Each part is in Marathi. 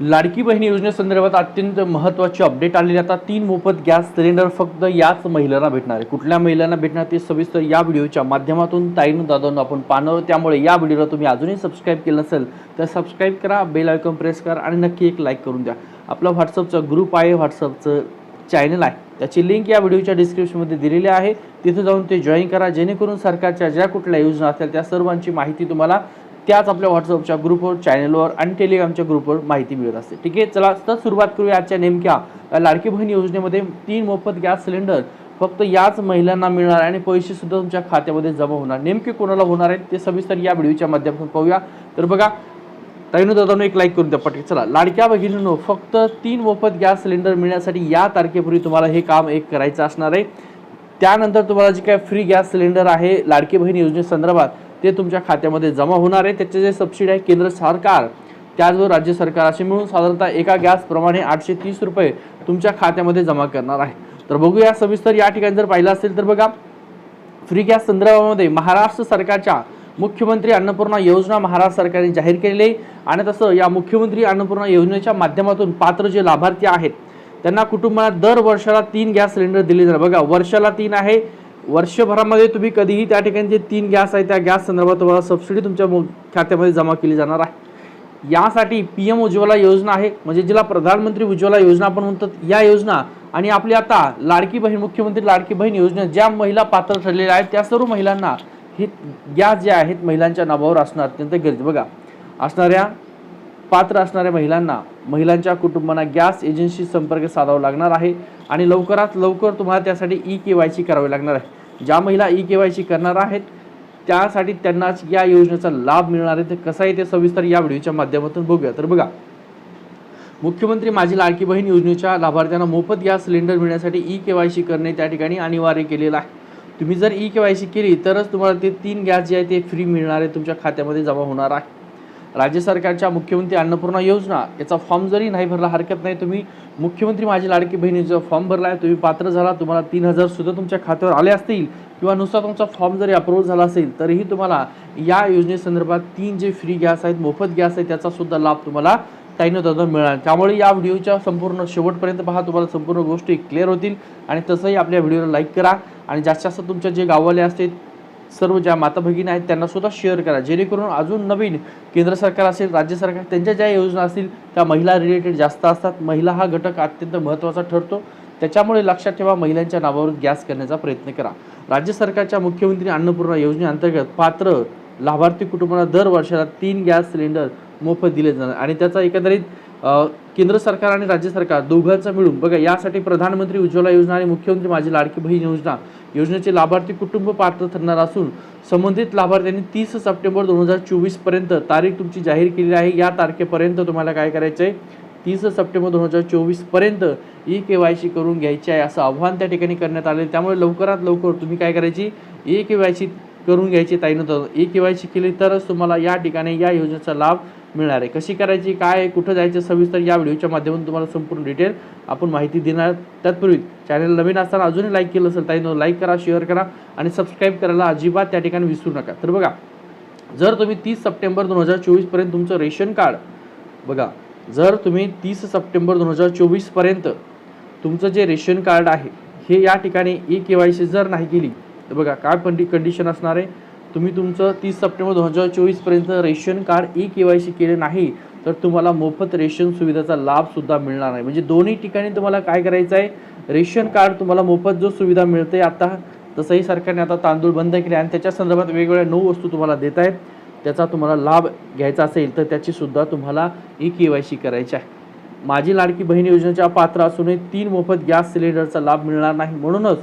लाडकी बहिणी योजनेसंदर्भात अत्यंत महत्त्वाची अपडेट आलेली आता तीन मोफत गॅस सिलेंडर फक्त याच महिलांना भेटणार आहे. कुठल्या महिलांना भेटणार ते सविस्तर या व्हिडिओच्या माध्यमातून ताईनं दादांना आपण पाहणार त्यामुळे या व्हिडिओला तुम्ही अजूनही सबस्क्राईब केलं नसेल तर सबस्क्राईब करा बेल आयकॉन प्रेस करा आणि नक्की एक लाईक करून द्या. आपला व्हॉट्सअपचा ग्रुप आहे व्हॉट्सअपचं चॅनल आहे. त्याची लिंक या व्हिडिओच्या डिस्क्रिप्शनमध्ये दिलेली आहे. तिथे जाऊन ते जॉईन करा. जेणेकरून सरकारच्या ज्या कुठल्या योजना असतील त्या सर्वांची माहिती तुम्हाला त्याच आपल्या व्हॉट्सअपच्या ग्रुपवर चॅनलवर आणि टेलिग्रामच्या ग्रुपवर माहिती मिळत असते. ठीक आहे? चला तर सुरुवात करूया आजच्या नेमक्या. लाडकी बहीण योजनेमध्ये तीन मोफत गॅस सिलेंडर फक्त याच महिलांना मिळणार आहे आणि पैसेसुद्धा तुमच्या खात्यामध्ये जमा होणार. नेमके कोणाला होणार आहेत ते सविस्तर या व्हिडिओच्या माध्यमातून पाहूया. तर बघा ताईनो दादानो एक लाईक करून द्या पटके चला लाडक्या भगिनींनो फक्त तीन मोफत गॅस सिलेंडर मिळण्यासाठी या तारखेपूर्वी तुम्हाला हे काम एक करायचं असणार आहे. त्यानंतर तुम्हाला जे काय फ्री गॅस सिलेंडर आहे लाडकी बहीण योजनेसंदर्भात ते तुमच्या खात्यामध्ये जमा होणार आहे. त्याचे जे सबसिडी आहे केंद्र सरकार त्याचबरोबर राज्य सरकार असे मिळून साधारणतः एका गॅसप्रमाणे आठशे तीस रुपये तुमच्या खात्यामध्ये जमा करणार आहे. तर बघूया सविस्तर या ठिकाणी जर पाहिलं असेल तर बघा फ्री गॅस संदर्भामध्ये महाराष्ट्र सरकारच्या मुख्यमंत्री अन्नपूर्णा योजना महाराष्ट्र सरकारने जाहीर केलेली आहे. आणि तसं या मुख्यमंत्री अन्नपूर्णा योजनेच्या माध्यमातून पात्र जे लाभार्थी आहेत त्यांना कुटुंबाला दर वर्षाला तीन गॅस सिलेंडर दिले जाणार बघा वर्षाला तीन आहे वर्षभरामध्ये तुम्ही कधीही त्या ठिकाणी जे तीन गॅस आहे त्या गॅस संदर्भात तुम्हाला सबसिडी तुमच्या खात्यामध्ये जमा केली जाणार आहे. यासाठी पी एम उज्ज्वला योजना आहे. म्हणजे जिला प्रधानमंत्री उज्ज्वला योजना आपण म्हणतात या योजना आणि आपली आता लाडकी बहीण मुख्यमंत्री लाडकी बहीण योजना ज्या महिला पात्र ठरलेल्या आहेत त्या सर्व महिलांना हे गॅस जे आहेत महिलांच्या नावावर असणं अत्यंत गरजेचं. बघा असणाऱ्या पात्र असणाऱ्या महिलांना महिलांच्या कुटुंबांना गॅस एजन्सी संपर्क साधावा लागणार आहे आणि लवकरात लवकर तुम्हाला त्यासाठी ई के वाय सी करावी लागणार आहे. ज्या महिला ई के वाय सी करणार आहेत त्यासाठी त्यांनाच या योजनेचा लाभ मिळणार आहे. ते कसं आहे ते सविस्तर या व्हिडिओच्या माध्यमातून बघूया. तर बघा मुख्यमंत्री माझी लाडकी बहीण योजनेच्या लाभार्थ्यांना मोफत गॅस सिलेंडर मिळण्यासाठी ई के वाय सी करणे त्या ठिकाणी अनिवार्य केलेलं आहे. तुम्ही जर ई के वाय सी केली तरच तुम्हाला ते तीन गॅस जे आहे ते फ्री मिळणार आहे तुमच्या खात्यामध्ये जमा होणार आहे. राज्य सरकारच्या मुख्यमंत्री अन्नपूर्णा योजना याचा फॉर्म जरी नाही भरला हरकत नाही. तुम्ही मुख्यमंत्री माझी लाडकी बहिणीचा फॉर्म भरला आहे तुम्ही पात्र झाला तुम्हाला तीन हजार सुद्धा तुमच्या खात्यावर आले असतील किंवा नुसता तुमचा फॉर्म जरी अप्रूव्ह झाला असेल तरीही तुम्हाला या योजनेसंदर्भात तीन जे फ्री गॅस आहेत मोफत गॅस आहे त्याचा सुद्धा लाभ तुम्हाला ताईनं दादा मिळणार. त्यामुळे या व्हिडिओच्या संपूर्ण शेवटपर्यंत पहा तुम्हाला संपूर्ण गोष्टी क्लिअर होतील. आणि तसंही आपल्या व्हिडिओला लाईक करा. आणि जास्तीत जास्त तुमच्या जे गाववाले असतील सर्व ज्या माता भगिनी आहेत त्यांना सुद्धा शेअर करा. जेणेकरून अजून नवीन केंद्र सरकार असेल राज्य सरकार त्यांच्या ज्या योजना असतील त्या महिला रिलेटेड जास्त असतात. महिला हा घटक अत्यंत महत्त्वाचा ठरतो. त्याच्यामुळे लक्षात ठेवा महिलांच्या नावावर गॅस करण्याचा प्रयत्न करा. राज्य सरकारच्या मुख्यमंत्री अन्नपूर्णा योजनेअंतर्गत पात्र लाभार्थी कुटुंबांना दर वर्षाला तीन गॅस सिलेंडर मोफत दिले जाणार आणि त्याचा एकंदरीत केंद्र सरकार आणि राज्य सरकार दोघांचं मिळून बघा यासाठी प्रधानमंत्री उज्ज्वला योजना आणि मुख्यमंत्री माझी लाडकी बहीण योजना योजनेचे लाभार्थी कुटुंब पात्र ठरणार असून संबंधित लाभार्थ्यांनी तीस सप्टेंबर दोन हजार चोवीसपर्यंत तारीख तुमची जाहीर केली आहे. या तारखेपर्यंत तुम्हाला काय करायचं आहे तीस सप्टेंबर दोन हजार चोवीसपर्यंत ई के वाय सी करून घ्यायची आहे असं आव्हान त्या ठिकाणी करण्यात आले त्यामुळे लवकरात लवकर तुम्ही काय करायची? ई के वाय सी करून घ्यायची ताईनं ई के वाय सी केली तरच तुम्हाला या ठिकाणी या योजनेचा लाभ मिळणार आहे. कशी करायची काय कुठं जायचं सविस्तर या व्हिडिओच्या माध्यमातून तुम्हाला संपूर्ण डिटेल आपण माहिती देणार. तत्पूर्वी चॅनल नवीन असताना अजूनही लाईक केलं असेल ताईनो लाईक करा शेअर करा आणि सबस्क्राईब करायला अजिबात त्या ठिकाणी विसरू नका. तर बघा जर तुम्ही तीस सप्टेंबर दोन हजार चोवीसपर्यंत तुमचं रेशन कार्ड बघा जर तुम्ही तीस सप्टेंबर दोन हजार चोवीसपर्यंत तुमचं जे रेशन कार्ड आहे हे या ठिकाणी ई के वाय सी जर नाही केली तर बघा काय पंडी कंडिशन असणार आहे. तुम्ही तुमचं तीस सप्टेंबर दोन हजार चोवीसपर्यंत ration card e K Y C केले नाही तर तुम्हाला मोफत रेशन सुविधेचा लाभसुद्धा मिळणार नाही. म्हणजे दोन्ही ठिकाणी तुम्हाला काय करायचं आहे? रेशन कार्ड तुम्हाला मोफत जो सुविधा मिळते आता तसंही सरकारने आता तांदूळ बंद केले आणि त्याच्या संदर्भात वेगवेगळ्या नऊ वस्तू तुम्हाला देत आहेत. त्याचा तुम्हाला लाभ घ्यायचा असेल तर त्याचीसुद्धा तुम्हाला ई के वाय सी करायची आहे. माझी लाडकी बहीण योजनेच्या पात्र असूनही तीन मोफत गॅस सिलेंडरचा लाभ मिळणार नाही. म्हणूनच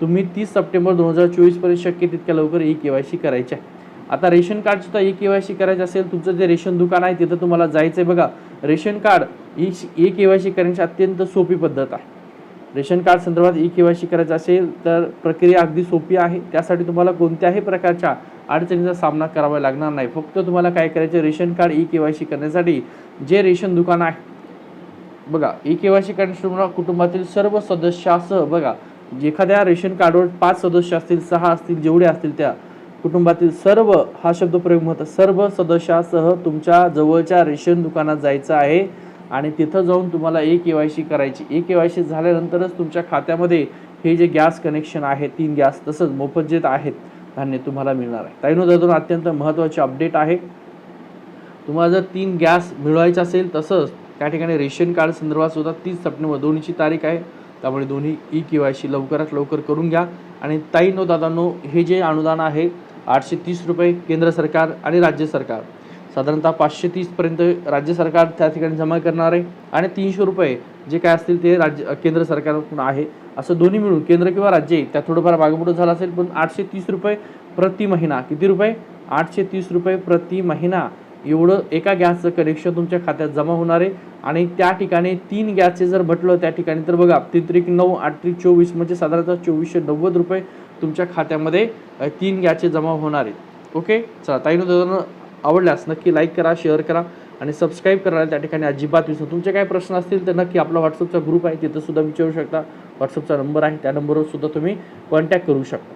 तुम्ही तीस सप्टेंबर दोन हजार चोवीसपर्यंत शक्य तितक्या लवकर ई के वाय सी करायची आहे. आता रेशन कार्ड सुद्धा ई के वाय सी करायचं असेल तुमचं जे रेशन दुकान आहे तिथं तुम्हाला जायचं आहे बघा. Ration card e e K Y C करण्याची अत्यंत सोपी पद्धत आहे. रेशन कार्ड संदर्भात ई के वाय सी करायचं असेल तर प्रक्रिया अगदी सोपी आहे. त्यासाठी तुम्हाला कोणत्याही प्रकारच्या अडचणीचा सामना करावा लागणार नाही. फक्त तुम्हाला काय करायचं ration card e K Y C करण्यासाठी जे रेशन दुकान आहे बघा ई के वाय सी करण्यासाठी तुम्हाला कुटुंबातील सर्व सदस्यासह बघा एखाद्या रेशन कार्डवर पाच सदस्य असतील सहा असतील जेवढे असतील त्या कुटुंबातील सर्व हा शब्द प्रयोग महत्त्व सर्व सदस्यासह तुमच्या जवळच्या रेशन दुकानात जायचं आहे आणि तिथं जाऊन तुम्हाला ए के वाय सी करायची. ए के वाय सी झाल्यानंतरच तुमच्या खात्यामध्ये हे जे गॅस कनेक्शन आहे तीन गॅस तसंच मोफत जे आहेत धान्य तुम्हाला मिळणार आहे. ताईनो दादून अत्यंत महत्त्वाचे अपडेट आहे. तुम्हाला जर तीन गॅस मिळवायचा असेल तसंच त्या ठिकाणी रेशन कार्ड संदर्भात सुद्धा तीस सप्टेंबर दोन्हीची तारीख आहे. त्यामुळे दोन्ही ई के वाय सी लवकरात लवकर करून घ्या. आणि ताईनो दादांनो हे जे अनुदान आहे आठशे तीस रुपये केंद्र सरकार आणि राज्य सरकार. साधारणतः पाचशे तीसपर्यंत राज्य सरकार त्या ठिकाणी जमा करणार आहे आणि तीनशे रुपये जे काय असतील ते राज्य केंद्र सरकारकडून आहे. असं दोन्ही मिळून केंद्र किंवा राज्य त्या थोडंफार मागपुढं झालं असेल पण आठशे तीस रुपये प्रति महिना. किती रुपये? आठशे तीस रुपये प्रति महिना. एवढं एका गॅसचं कनेक्शन तुमच्या खात्यात जमा होणार आहे. आणि त्या ठिकाणी तीन गॅसचे जर म्हटलं त्या ठिकाणी तर बघा तीन त्रिक नऊ आठ त्रिक चोवीस म्हणजे साधारणतः चोवीसशे नव्वद रुपये तुमच्या खात्यामध्ये तीन गॅसचे जमा होणार आहेत. ओके? चला ताईनं दादांना आवडल्यास नक्की लाईक करा शेअर करा आणि सबस्क्राईब करायला त्या ठिकाणी अजिबात विसरू तुमचे काय प्रश्न असतील तर नक्की आपला व्हॉट्सअपचा ग्रुप आहे तिथंसुद्धा विचारू शकता. व्हॉट्सअपचा नंबर आहे त्या नंबरवर सुद्धा तुम्ही कॉन्टॅक्ट करू शकता.